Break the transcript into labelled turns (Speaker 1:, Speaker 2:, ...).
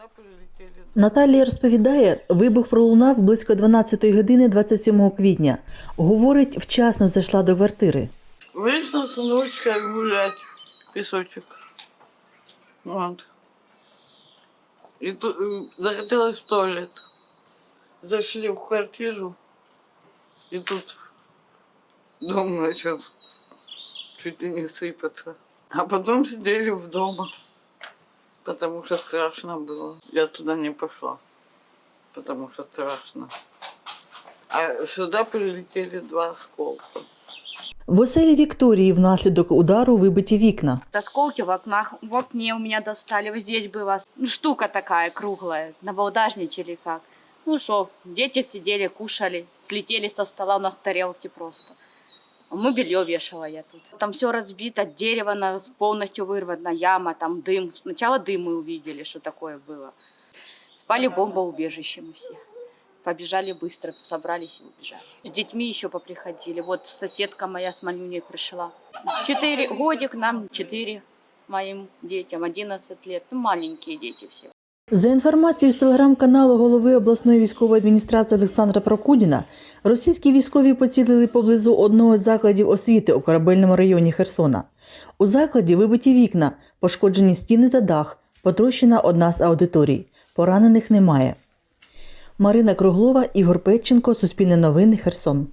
Speaker 1: Сюда прилетели
Speaker 2: Наталія розповідає, вибух пролунав близько 12 години 27 квітня. Говорить, вчасно зайшла до квартири.
Speaker 1: Вышла с внучкой гулять, песочек. Вот. И тут э, захотелось в туалет. Зашли в квартиру, и тут дом начал чуть ли не сыпаться. А потом сидели в дома, потому что страшно было. Я туда не пошла, потому что страшно. А сюда прилетели два осколка.
Speaker 2: В оселі Вікторії внаслідок удару вибиті вікна.
Speaker 3: Осколки в окнах, в окне у меня достали, вот здесь была ну, штука такая круглая, набалдажничали как. Ну что, дети сидели, кушали, слетели со стола у нас тарелки просто. Мы белье вешала я тут. Там все разбито, дерево на- полностью вырвано, яма, там дым. Сначала дым мы увидели, что такое было. Спали бомбоубежище мы все. Побежали быстро, собрались и убежали. С детьми еще поприходили. Вот соседка моя с Малюней пришла. Четыре годик нам, четыре моим детям, 11 лет. Ну, маленькие дети все.
Speaker 2: За інформацією з телеграм-каналу голови обласної військової адміністрації Олександра Прокудіна, російські військові поцілили поблизу одного з закладів освіти у корабельному районі Херсона. У закладі вибиті вікна, пошкоджені стіни та дах, потрощена одна з аудиторій. Поранених немає. Марина Круглова, Ігор Петченко, Суспільне новини, Херсон.